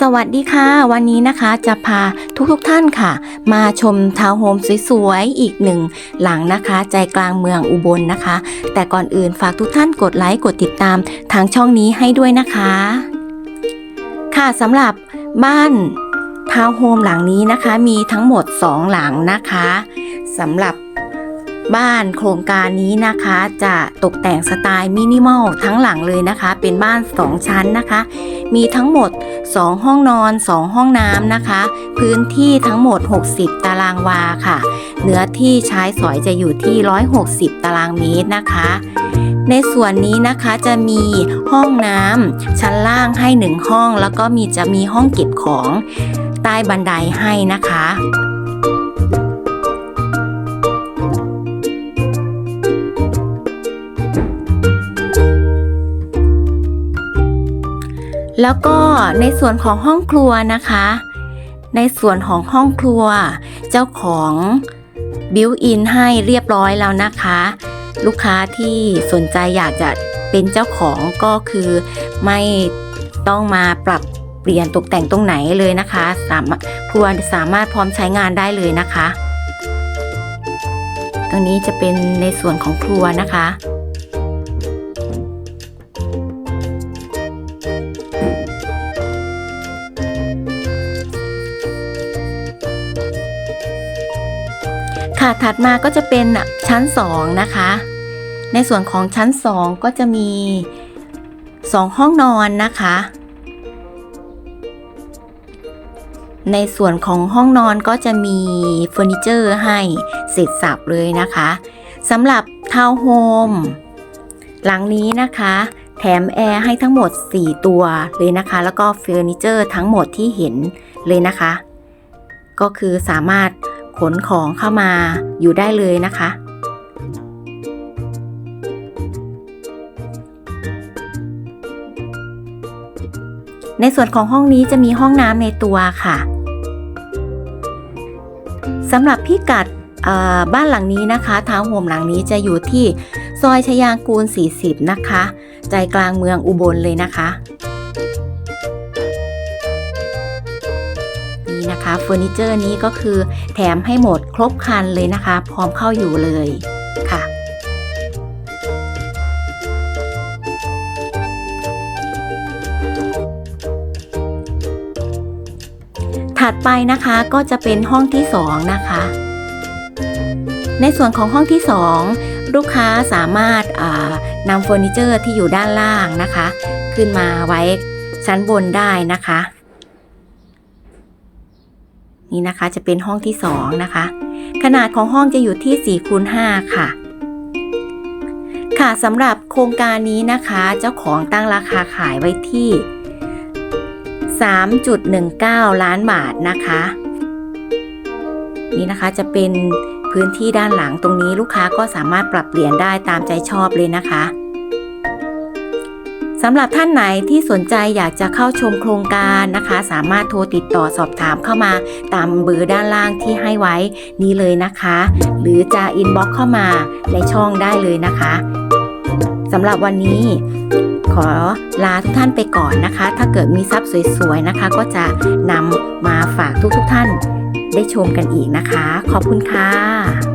สวัสดีค่ะ วันนี้นะคะจะพาทุกๆทท่านค่ะ มาชมทาวน์โฮมสวยๆ อีกหนึ่งหลังนะคะ ใจกลางเมืองอุบลนะคะ แต่ก่อนอื่นฝากทุกท่านกดไลค์กดติดตามทางช่องนี้ให้ด้วยนะคะ ค่ะสำหรับบ้านทาวน์โฮมหลังนี้นะคะ มีทั้งหมด 2 หลังนะคะสำหรับ บ้านโครงการนี้นะคะจะตกแต่งสไตล์มินิมอลทั้งหลังเลยนะคะ เป็นบ้าน 2 ชั้นนะคะ มีทั้งหมด 2 ห้องนอน 2 ห้องน้ำนะคะ พื้นที่ทั้งหมด 60 ตารางวาค่ะ เนื้อที่ใช้สอยจะอยู่ที่ 160 ตารางเมตรนะคะ ในส่วนนี้นะคะจะมีห้องน้ำชั้นล่างให้ 1 ห้อง แล้วก็มีจะมีห้องเก็บของใต้บันไดให้นะคะ แล้วก็ในส่วนของห้องครัวนะคะ ในส่วนของห้องครัว เจ้าของบิวอินให้เรียบร้อยแล้วนะคะ ลูกค้าที่สนใจอยากจะเป็นเจ้าของก็คือไม่ต้องมาปรับเปลี่ยนตกแต่งตรงไหนเลยนะคะ สามารถครัวสามารถพร้อมใช้งานได้เลยนะคะ ตรงนี้จะเป็นในส่วนของครัวนะคะ ค่ะถัดมาก็จะเป็นชั้น 2 นะคะ ในส่วนของชั้น 2 ก็จะมี 2 ห้องนอนนะคะ ในส่วนของห้องนอนก็จะมีเฟอร์นิเจอร์ให้เสร็จสับเลยนะคะสำหรับทาวน์โฮมหลังนี้นะคะ แถมแอร์ให้ทั้งหมด 4 ตัวเลยนะคะ แล้วก็เฟอร์นิเจอร์ทั้งหมดที่เห็นเลยนะคะ ก็คือสามารถ ขนของเข้ามาอยู่ได้เลยนะคะ ในส่วนของห้องนี้จะมีห้องน้ำในตัวค่ะสำหรับพิกัดบ้านหลังนี้นะคะทาวน์โฮมหลังนี้จะอยู่ที่ซอยชยางกูล 40 นะคะ ใจกลางเมืองอุบลเลยนะคะ นี่นะคะเฟอร์นิเจอร์นี้ก็คือแถมให้หมดครบคันเลยนะคะ พร้อมเข้าอยู่เลยค่ะ ถัดไปนะคะก็จะเป็นห้องที่2นะคะ ในส่วนของห้องที่ 2 ลูกค้าสามารถนำเฟอร์นิเจอร์ที่อยู่ด้านล่างนะคะ ขึ้นมาไว้ชั้นบนได้นะคะ นี่นะคะจะเป็นห้องที่2นะคะ ขนาดของห้องจะอยู่ที่4คูณ5ค่ะ ค่ะสำหรับโครงการนี้นะคะ เจ้าของตั้งราคาขายไว้ที่ 3.19 ล้านบาทนะคะ นี่นะคะจะเป็นพื้นที่ด้านหลังตรงนี้ลูกค้าก็สามารถปรับเปลี่ยนได้ตามใจชอบเลยนะคะ สำหรับท่านไหนที่สนใจอยากจะเข้าชมโครงการนะคะ สามารถโทรติดต่อสอบถามเข้ามาตามเบอร์ด้านล่างที่ให้ไว้นี้เลยนะคะ หรือจะอินบ็อกเข้ามาในช่องได้เลยนะคะสำหรับวันนี้ขอลาทุกท่านไปก่อนนะคะ ถ้าเกิดมีทรัพย์สวยๆนะคะ ก็จะนำมาฝากทุกๆทท่านได้ชมกันอีกนะคะ ขอบคุณค่ะ